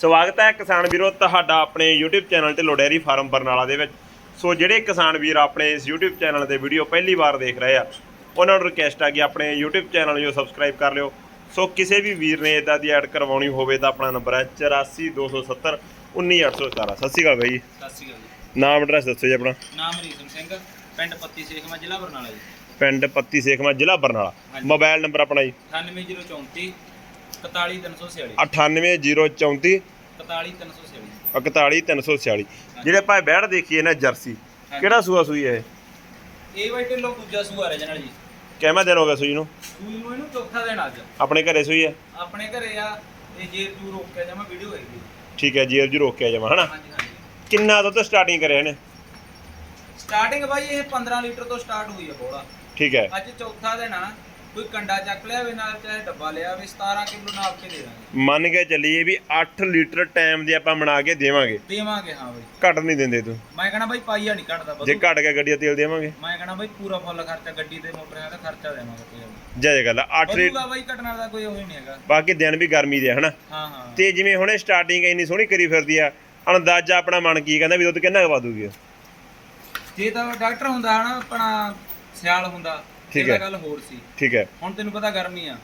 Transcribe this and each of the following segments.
ਸਵਾਗਤ ਹੈ ਕਿਸਾਨ ਵੀਰੋ ਤੁਹਾਡਾ ਆਪਣੇ YouTube ਚੈਨਲ ਤੇ ਲੋਡੇਰੀ ਫਾਰਮ ਬਰਨਾਲਾ ਦੇ ਵਿੱਚ। ਸੋ ਜਿਹੜੇ ਕਿਸਾਨ ਵੀਰ ਆਪਣੇ ਇਸ YouTube ਚੈਨਲ ਤੇ ਵੀਡੀਓ ਪਹਿਲੀ ਵਾਰ ਦੇਖ ਰਹੇ ਆ ਉਹਨਾਂ ਨੂੰ ਰਿਕਵੈਸਟ ਆ ਕਿ ਆਪਣੇ YouTube ਚੈਨਲ ਨੂੰ ਸਬਸਕ੍ਰਾਈਬ ਕਰ ਲਿਓ। ਸੋ ਕਿਸੇ ਵੀ ਵੀਰ ਨੇ ਇਦਾਂ ਦੀ ਐਡ ਕਰਵਾਉਣੀ ਹੋਵੇ ਤਾਂ ਆਪਣਾ ਨੰਬਰ ਹੈ 8427 19817 ਸਤਿ ਸ਼੍ਰੀ ਅਕਾਲ ਬਾਈ ਜੀ। ਸਤਿ ਸ਼੍ਰੀ ਅਕਾਲ ਜੀ। ਨਾਮ ਐਡਰੈਸ ਦੱਸੋ ਜੀ ਆਪਣਾ। ਨਾਮ ਰੀਸਮ ਸਿੰਘ ਪਿੰਡ ਪੱਤੀ ਸੇਖਮਾ ਜ਼ਿਲ੍ਹਾ ਬਰਨਾਲਾ ਜੀ। ਪਿੰਡ ਪੱਤੀ ਸੇਖਵਾਂ ਜ਼ਿਲ੍ਹਾ ਬਰਨਾਲਾ। ਮੋਬਾਈਲ ਨੰਬਰ ਆਪਣਾ ਜੀ। 98034 41346 98034 41346 41346 ਜਿਹੜੇ ਭਾਈ ਬੈੜ ਦੇਖੀਏ ਨਾ ਜਰਸੀ। ਕਿਹੜਾ ਸੂਆ ਸੂਈ ਹੈ ਇਹ? ਇਹ ਵਾਈਟ ਲੋ ਦੂਜਾ ਸੂਆ ਰਹਿ ਜਾਣਾ ਜੀ। ਕਿਵੇਂ ਦਿਨ ਹੋ ਗਿਆ ਸੂਈ ਨੂੰ? ਸੂਈ ਨੂੰ ਇਹਨੂੰ ਚੌਥਾ ਦਿਨ ਅੱਜ। ਆਪਣੇ ਘਰੇ ਸੂਈ ਹੈ? ਆਪਣੇ ਘਰੇ ਆ ਇਹ ਜੇ ਤੂੰ ਰੋਕਿਆ ਜਾਵਾਂ ਵੀਡੀਓ ਹੈਗੀ ਠੀਕ ਹੈ ਜੀਰ ਜੀ ਰੋਕਿਆ ਜਾਵਾ ਹਨਾ? ਕਿੰਨਾ ਦੁੱਧ ਸਟਾਰਟਿੰਗ ਕਰਿਆ ਇਹਨੇ? ਸਟਾਰਟਿੰਗ ਬਾਈ ਇਹ 15 ਲੀਟਰ ਤੋਂ ਸਟਾਰਟ ਹੋਈ ਆ ਬੋਲਾ ਠੀਕ ਹੈ। ਅੱਜ ਚੌਥਾ ਦਿਨ ਆ। ਕੋਈ ਕੰਡਾ ਚੱਕ ਲਿਆ ਵੇ ਨਾਲ ਚਾਹੇ ਡੱਬਾ ਲਿਆ ਵੇ 17 ਕਿਲੋ ਨਾਪ ਕੇ ਦੇ ਦਾਂਗੇ। ਮੰਨ ਕੇ ਚੱਲੀਏ ਵੀ 8 ਲੀਟਰ ਟਾਈਮ ਦੇ ਆਪਾਂ ਬਣਾ ਕੇ ਦੇਵਾਂਗੇ। ਦੇਵਾਂਗੇ ਹਾਂ ਬਾਈ। ਘੱਟ ਨਹੀਂ ਦਿੰਦੇ ਤੂੰ। ਮੈਂ ਕਹਣਾ ਬਾਈ ਪਾਈਆ ਨਹੀਂ ਘਟਦਾ ਜੇ ਘੱਟ ਗਿਆ ਗੱਡੀ ਦਾ ਤੇਲ ਦੇਵਾਂਗੇ। ਮੈਂ ਕਹਣਾ ਬਾਈ ਪੂਰਾ ਫੁੱਲ ਖਰਚਾ ਗੱਡੀ ਤੇ ਮੋਟਰਾਂ ਦਾ ਖਰਚਾ ਦੇਵਾਂਗੇ ਜੈ ਜੈ ਗੱਲ 8 ਲੀਟਰ ਬਦੂਗਾ ਬਾਈ ਘਟਣਾ ਦਾ ਕੋਈ ਉਹ ਨਹੀਂ ਹੈਗਾ। ਬਾਕੀ ਦਿਨ ਵੀ ਗਰਮੀ ਦੇ ਹਨਾ? ਹਾਂ ਹਾਂ। ਤੇ ਜਿਵੇਂ ਹੁਣੇ ਸਟਾਰਟਿੰਗ ਇੰਨੀ ਸੋਹਣੀ ਕਰੀ ਫਿਰਦੀ ਆ ਅੰਦਾਜ਼ਾ ਆਪਣਾ ਮਨ ਕੀ ਕਹਿੰਦਾ ਵੀ ਦੁੱਧ ਕਿੰਨਾ ਵਾਧੂਗੀ ਜੇ ਤਾਂ ਡਾਕਟਰ ਹੁੰਦਾ ਹਨਾ ਆਪਣਾ ਸਿਆਲ ਹੁੰਦਾ। ਠੀਕ ਹੈ। ਗੱਲ ਹੋਰ ਸੀ। ਠੀਕ ਹੈ। ਹੁਣ ਤੈਨੂੰ ਪਤਾ ਗਰਮੀ ਆ।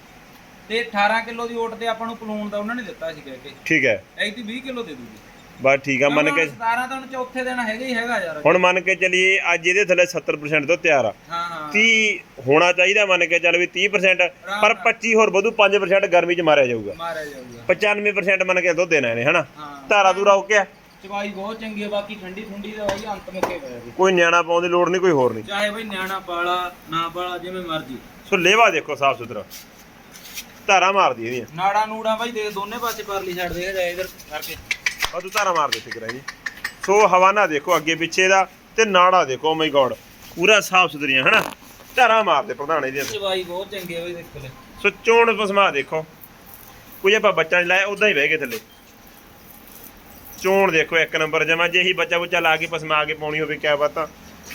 ਤੇ 18 ਕਿਲੋ ਦੀ ਓਟ ਤੇ ਆਪਾਂ ਨੂੰ ਪਲੂਣ ਦਾ ਉਹਨਾਂ ਨੇ ਦਿੱਤਾ ਸੀ ਕਹਿ ਕੇ। ਠੀਕ ਹੈ। ਐਤੀ 20 ਕਿਲੋ ਦੇ ਦੂਗੀ। ਬਸ ਠੀਕ ਆ ਮੰਨ ਕੇ 17 ਤਾਂ ਹੁਣ ਚੌਥੇ ਦਿਨ ਹੈਗਾ ਹੀ ਹੈਗਾ ਯਾਰ। ਹੁਣ ਮੰਨ ਕੇ ਚੱਲੀਏ ਅੱਜ ਇਹਦੇ ਥੱਲੇ 70% ਤੋਂ ਤਿਆਰ ਆ। ਹਾਂ ਹਾਂ। 30 ਹੋਣਾ ਚਾਹੀਦਾ ਮੰਨ ਕੇ ਚੱਲ ਵੀ 30% ਪਰ 25 ਹੋਰ ਵਧੂ 5% ਗਰਮੀ ਚ ਮਾਰਿਆ ਜਾਊਗਾ। ਮਾਰਿਆ ਜਾਊਗਾ। 95% ਮੰਨ ਕੇ ਦੁੱਧ ਦੇਣਾ ਇਹਨੇ ਹਨਾ? ਹਾਂ। ਧਾਰਾ ਦੂਰਾ ਓਕੇ ਆ ਚਵਾਈ ਬਹੁਤ ਚੰਗੀ ਹੈ ਬਾਕੀ ਠੰਡੀ ਠੰਡੀ ਦਾ ਬਾਈ ਅੰਤ ਮੁੱਕੇ ਪਿਆ ਵੀ ਕੋਈ ਨਿਆਣਾ ਪਾਉਣ ਦੀ ਲੋੜ ਨਹੀਂ ਕੋਈ ਹੋਰ ਨਹੀਂ। ਚਾਹੇ ਬਈ ਨਿਆਣਾ ਪਾਲਾ ਨਾ ਪਾਲਾ ਜਿਵੇਂ ਮਰਜ਼ੀ। ਸੋ ਲੇਵਾ ਦੇਖੋ ਸਾਫ਼ ਸੁਥਰਾ। ਧਾਰਾ ਮਾਰਦੀ ਇਹਦੀਆਂ। ਨਾੜਾ ਨੂੜਾ ਬਾਈ ਦੇ ਦੋਨੇ ਪਾਸੇ ਪਰਲੀ ਛੱਡ ਦੇ ਜਾ ਇਧਰ ਕਰਕੇ। ਆ ਤੂੰ ਧਾਰਾ ਮਾਰ ਦੇ ਫਿਕਰਾਂ ਜੀ। ਸੋ ਹਵਾਨਾ ਦੇਖੋ ਅੱਗੇ ਪਿੱਛੇ ਦਾ ਤੇ ਨਾੜਾ ਦੇਖੋ ਮਾਈ ਗੋਡ ਪੂਰਾ ਸਾਫ਼ ਸੁਥਰੀਆਂ ਹਨਾ? ਧਾਰਾ ਮਾਰਦੇ ਪ੍ਰਧਾਨ ਇਹਦੀਆਂ ਚਵਾਈ ਬਹੁਤ ਚੰਗੀ ਹੈ ਬਈ ਦੇਖੋ ਲੈ। ਸੋ ਚੋਣ ਪਸਮਾ ਦੇਖੋ। ਕੋਈ ਆਪਾਂ ਬੱਚਾ ਨਹੀਂ ਲਾਇਆ ਉਦਾਂ ਹੀ ਬਹਿ ਗਏ ਥੱਲੇ। ਚੋਣ ਦੇਖੋ ਇੱਕ ਨੰਬਰ ਜਮਾ ਜੇ ਹੀ ਬੱਚਾ ਬੁੱਚਾ ਲਾ ਕੇ ਪਸਮਾ ਕੇ ਪਾਉਣੀ ਹੋਵੇ ਕਿਆ ਬਾਤਾਂ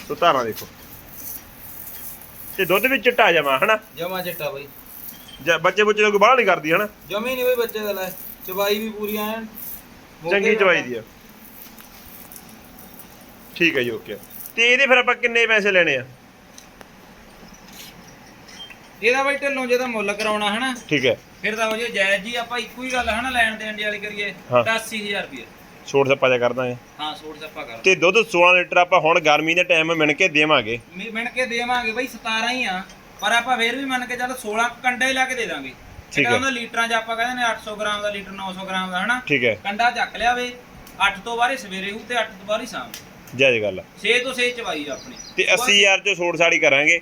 ਸੋ ਧਾਰਾਂ ਦੇਖੋ। ਤੇ ਦੁੱਧ ਵੀ ਚਿੱਟਾ ਜਮਾ ਹਨਾ? ਜਮਾ ਚਿੱਟਾ ਬਈ। ਜਾਂ ਬੱਚੇ ਬੁੱਚੇ ਨੂੰ ਬਾਹਰ ਨਹੀਂ ਕਰਦੀ ਹਨਾ? ਜਮੀ ਨਹੀਂ ਬਈ ਬੱਚੇ ਦਾ ਲੈ। ਚਵਾਈ ਵੀ ਪੂਰੀ ਐਨ। ਚੰਗੀ ਚਵਾਈ ਦੀ ਆ। ਠੀਕ ਹੈ ਜੀ ਓਕੇ। ਤੇ ਇਹਦੇ ਫਿਰ ਆਪਾਂ ਕਿੰਨੇ ਪੈਸੇ ਲੈਣੇ ਆ? ਇਹਦਾ ਬਈ ਢਿੱਲੋਂ ਜੇ ਤਾਂ ਮੁੱਲ ਕਰਾਉਣਾ ਹਨਾ? ਠੀਕ ਹੈ। ਫਿਰ ਤਾਂ ਹੋ ਜੇ ਜਾਇਜ਼ ਜੀ ਆਪਾਂ ਇੱਕੋ ਹੀ ਗੱਲ ਹਨਾ ਲੈਣ ਦੇਣ ਦੀ ਵਾਲੀ ਕਰੀਏ। ਹਾਂ। 80000 ਰੁਪਏ ਛੋਟ ਸੱਪਾ ਜਾ ਕਰਦਾ ਹੈ। ਹਾਂ ਸੂਟ ਸੱਪਾ ਕਰ। ਤੇ ਦੁੱਧ 16 ਲੀਟਰ ਆਪਾਂ ਹੁਣ ਗਰਮੀ ਦੇ ਟਾਈਮ ਮਿਣ ਕੇ ਦੇਵਾਂਗੇ। ਮਿ- ਮਿਣ ਕੇ ਦੇਵਾਂਗੇ ਬਈ 17 ਹੀ ਆ। ਪਰ ਆਪਾਂ ਫੇਰ ਵੀ ਮੰਨ ਕੇ ਚੱਲ 16 ਕੰਡੇ ਹੀ ਲਾ ਕੇ ਦੇ ਦਾਂਗੇ। ਠੀਕ ਹੈ। ਉਹਨਾਂ ਲੀਟਰਾਂ 'ਚ ਆਪਾਂ ਕਹਿੰਦੇ ਨੇ 800 ਗ੍ਰਾਮ ਦਾ ਲੀਟਰ 900 ਗ੍ਰਾਮ ਦਾ ਹਨਾ? ਠੀਕ ਹੈ। ਕੰਡਾ ਚੱਕ ਲਿਆ ਵੇ 8 ਤੋਂ ਬਾਅਦ ਹੀ ਸਵੇਰੇ ਹੂ ਤੇ 8 ਤੋਂ ਬਾਅਦ ਹੀ ਸ਼ਾਮ ਜੈ ਜੀ ਗੱਲ। ਆ। 6 ਤੋਂ 6 ਚਵਾਈ ਆ ਆਪਣੀ। ਤੇ 80000 ਚੋਂ ਛੋਟ ਸਾੜੀ ਕਰਾਂਗੇ।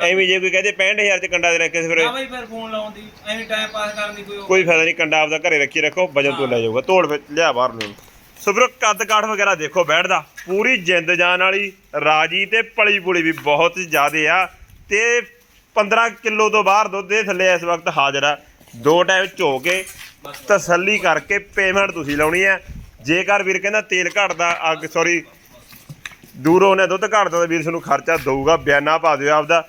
ਐਵੇਂ ਜੇ ਕੋਈ ਕਹਦੇ 65000 ਚ ਕੰਡਾ ਦੇ ਰੱਖੇ ਫਿਰ ਆ ਬਈ ਫਿਰ ਫੋਨ ਲਾਉਣ ਦੀ ਐਵੇਂ ਟਾਈਮ ਪਾਸ ਕਰਨ ਦੀ ਕੋਈ ਉਹ- ਕੋਈ ਫਾਇਦਾ ਨਹੀਂ ਕੰਡਾ ਆਪਦਾ ਘਰੇ ਰੱਖੀ ਰੱਖੋ ਵਜਨ ਤੋਂ ਲੈ ਜਾਊਗਾ। ਤੋੜ ਫਿਰ ਲਿਆ ਬਾਹਰ ਨੂੰ। ਸੋ ਵੀਰੋ ਕੱਦ ਕਾਠ ਵਗੈਰਾ ਦੇਖੋ ਬੈਠਦਾ। ਪੂਰੀ ਜਿੰਦ ਜਾਨ ਵਾਲੀ ਰਾਜੀ ਤੇ ਪਲੀ ਪੁਲੀ ਵੀ ਬਹੁਤ ਜ਼ਿਆਦੇ ਆ। ਤੇ 15 ਕਿਲੋ ਤੋਂ ਬਾਹਰ ਦੁੱਧ ਦੇ ਥੱਲੇ ਇਸ ਵਕਤ ਹਾਜ਼ਰ ਆ। ਦੋ ਟਾਈਮ ਝੋ ਕੇ ਤਸੱਲੀ ਕਰਕੇ ਪੇਮੈਂਟ ਤੁਸੀਂ ਲਾਉਣੀ ਹੈ ਜੇਕਰ ਵੀਰ ਕਹਿੰਦਾ ਤੇਲ ਘਟਦਾ ਅੱਗ ਸੌਰੀ ਦੂਰੋਂ ਨੇ ਦੁੱਧ ਘਟਦਾ ਤਾਂ ਵੀਰ ਤੁਹਾਨੂੰ ਖਰਚਾ ਦਊਗਾ ਬਿਆਨਾ ਪਾ ਦਿਓ ਆਪਦਾ।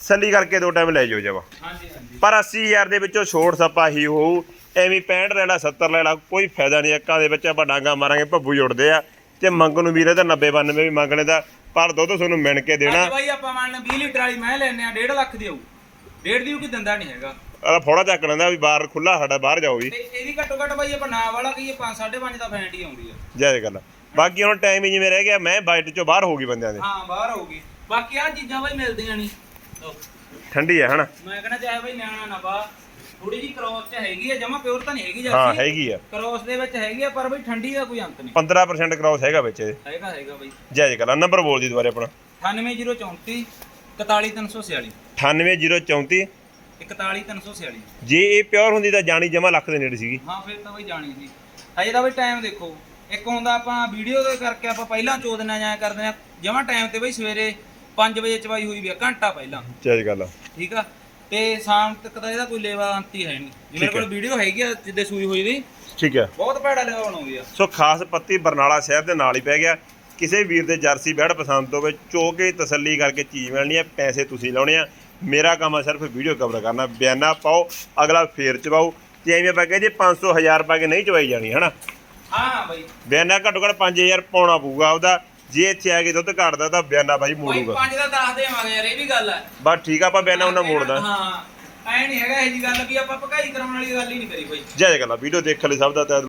ਤਸੱਲੀ ਕਰਕੇ ਦੋ ਟਾਈਮ ਲੈ ਜਾਓ ਜਵਾ ਹਾਂਜੀ ਹਾਂਜੀ। ਪਰ 80000 ਦੇ ਵਿੱਚੋਂ ਛੋੜ ਸੱਪਾ ਹੀ ਹੋਊ। ਐਵੇਂ 65 ਲੈ ਲਾ 70 ਲੈ ਲਾ ਕੋਈ ਫਾਇਦਾ ਨਹੀਂ। ਅੱਕਾਂ ਦੇ ਵਿੱਚ ਆਪਾਂ ਡਾਂਗਾ ਮਾਰਾਂਗੇ ਭੱਬੂ ਜੁੜਦੇ ਆ। ਤੇ ਮੰਗਣ ਨੂੰ ਵੀਰੇ ਤਾਂ 90 92 ਵੀ ਮੰਗਣੇ ਦਾ ਪਰ ਦੁੱਧ ਤੁਹਾਨੂੰ ਮਿਣ ਕੇ ਦੇਣਾ। ਅੱਜ ਬਾਈ ਆਪਾਂ ਮੰਨ 20 ਲੀਟਰ ਵਾਲੀ ਮੈਂ ਲੈਣੇ ਆ 1.5 ਲੱਖ ਦੀ ਆਊ 1.5 ਦੀ ਉਹ ਕੀ ਦਿੰਦਾ ਨਹੀਂ ਹੈਗਾ। ਆ ਫੋੜਾ ਚੱਕ ਲੈਂਦਾ ਵੀ ਬਾਹਰ ਖੁੱਲਾ ਸਾਡਾ ਬਾਹਰ ਜਾਓ ਵੀ। ਤੇ ਇਹਦੀ ਘੱਟੋ ਘੱਟ ਬਾਈ ਆਪਾਂ ਨਾ ਵਾਲਾ ਕਹੀਏ 5 5.5 ਦਾ ਫੈਂਟ ਹੀ ਆਉਂਦੀ ਆ। ਜੈ ਗੱਲ। ਆ। ਬਾਕੀ ਹੁਣ ਟਾਈਮ ਹੀ ਜਿਵੇਂ ਰਹਿ ਗਿਆ ਮੈਂ ਬਾਈਟ ਚੋਂ ਬਾਹਰ ਹੋ ਗਈ ਬੰਦਿਆਂ ਦੇ। ਹਾਂ ਬਾਹਰ ਹੋਊਗੀ ਬਾਕੀ ਆ ਚੀਜ਼ਾਂ ਬਾਈ ਮਿਲਦੀਆਂ ਨਹੀਂ। ਲਓ, ਠੰਡੀ ਹੈ ਹਨਾ? ਮੈਂ ਕਹਿੰਦਾ ਚਾਹੇ ਬਾਈ ਨਿਆਣਾ ਨਾ ਬਾ ਥੋੜੀ ਜੀ ਕ੍ਰੋਸ ਚ ਹੈਗੀ ਆ ਜਮਾ ਪਿਓਰ ਤਾਂ ਨਹੀਂ ਹੈਗੀ ਹਾਂ ਜਰਸੀ। ਹੈਗੀ ਆ। ਕ੍ਰੋਸ ਦੇ ਵਿੱਚ ਹੈਗੀ ਆ ਪਰ ਬਾਈ ਠੰਡੀ ਦਾ ਕੋਈ ਅੰਤ ਨਹੀਂ। 15% ਕ੍ਰਾਸ ਹੈਗਾ ਵਿੱਚ ਇਹਦੇ। ਹੈਗਾ ਹੈਗਾ ਬਾਈ। ਜੈ ਜੈ ਨੰਬਰ ਬੋਲ ਦੀ ਦੁਬਾਰੇ ਆਪਣਾ। 98034 41346 98034 41346 ਜੇ ਇਹ ਪਿਓਰ ਹੁੰਦੀ ਤਾਂ ਜਾਣੀ ਜਮਾ ਲੱਖ ਦੇ ਨੇੜੇ ਸੀਗੀ। ਹਾਂ ਫਿਰ ਤਾਂ ਬਈ ਜਾਣੀ ਸੀ। ਹਜੇ ਤਾਂ ਬਈ ਟਾਈਮ ਦੇਖੋ। ਇੱਕ ਹੁੰਦਾ ਆਪਾਂ ਵੀਡੀਓ ਦੇ ਕਰਕੇ ਆਪਾਂ ਪਹਿਲਾਂ ਚੋਦਨਾ ਜਾਇਆ ਕਰਦੇ ਆ ਜਮਾ ਟਾਈਮ ਤੇ ਬਈ ਸਵੇਰੇ 5 ਵਜੇ ਚਵਾਈ ਹੋਈ ਵੀ ਆ ਘੰਟਾ ਪਹਿਲਾਂ। ਜੈ ਗੱਲ ਆ। ਠੀਕ ਆ? ਤੇ ਸ਼ਾਮ ਤੱਕ ਤਾਂ ਇਹਦਾ ਕੋਈ ਲੇਵਾ ਅੰਤੀ ਹੈ ਨਹੀਂ। ਹੈ। ਕੋਲ ਵੀਡੀਓ ਹੈਗੀ ਆ ਜਿੱਦੇ ਸੂਈ ਹੋਈ ਦੀ ਠੀਕ ਹੈ। ਬਹੁਤ ਭੈੜਾ ਲੇਵਾ ਬਣਾਉਂਦੀ ਆ। ਸੋ ਖਾਸ ਪੱਤੀ ਬਰਨਾਲਾ ਸ਼ਹਿਰ ਦੇ ਨਾਲ ਹੀ ਪੈ ਗਿਆ। ਕਿਸੇ ਵੀਰ ਦੇ ਜਰਸੀ ਬੈੜ ਪਸੰਦ ਹੋਵੇ ਚੋ ਕੇ ਤਸੱਲੀ ਕਰਕੇ ਚੀਜ਼ ਮਿਲਣੀ ਹੈ ਪੈਸੇ ਤੁਸੀਂ ਲਾਉਣੇ ਆ। ਮੇਰਾ ਕੰਮ ਆ ਸਿਰਫ ਵੀਡੀਓ ਕਵਰ ਕਰਨਾ। ਬਿਆਨਾ ਪਾਓ ਅਗਲਾ ਫੇਰ ਚਵਾਓ ਤੇ ਐਵੇਂ ਆਪਾਂ ਕਹੇ ਜੇ 500 1000 ਪਾ ਕੇ ਨਹੀਂ ਚਵਾਈ ਜਾਣੀ ਹਨਾ? ਹਾਂ ਬਾਈ। ਬਿਆਨਾ ਘੱਟੋ ਘੱਟ 5000 ਪਾਉਣਾ ਪਊਗਾ ਉਹਦਾ ਜੇ ਇੱਥੇ ਆ ਕੇ ਦੁੱਧ ਘਟਦਾ ਤਾਂ ਬਿਆਨਾ ਬਾਈ ਮੋੜੂਗਾ। ਪੰਜ ਦਾ ਦੱਸ ਦੇਵਾਂਗੇ ਯਾਰ ਇਹ ਵੀ ਗੱਲ ਹੈ ਬਸ ਠੀਕ ਆ ਆਪਾਂ ਬਿਆਨਾ ਉਹਨਾਂ ਮੋੜਦਾ। ਹਾਂ ਐ ਨਹੀਂ ਹੈਗਾ ਇਹ ਜੀ ਗੱਲ ਵੀ ਆਪਾਂ ਭਕਾਈ ਕਰਾਉਣ ਵਾਲੀ ਗੱਲ ਹੀ ਨਹੀਂ ਕਰੀ ਬਾਈ ਜੈ ਜੈ ਗੱਲਾਂ ਵੀਡੀਓ ਦੇਖਣ ਲਈ ਸਭ ਦਾ ਤਹਿ